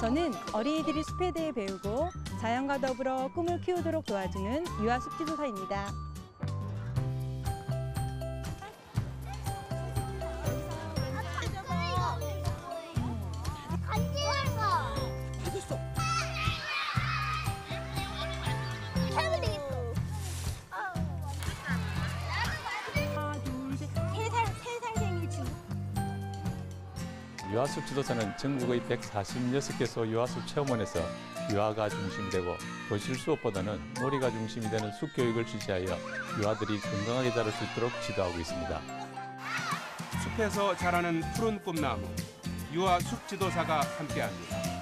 저는 어린이들이 숲에 대해 배우고 자연과 더불어 꿈을 키우도록 도와주는 유아숲지도사입니다. 유아숲 지도사는 전국의 146개소 유아숲 체험원에서 유아가 중심이 되고 도실 수업보다는 놀이가 중심이 되는 숲 교육을 지시하여 유아들이 건강하게 자랄 수 있도록 지도하고 있습니다. 숲에서 자라는 푸른 꿈나무 유아 숲 지도사가 함께합니다.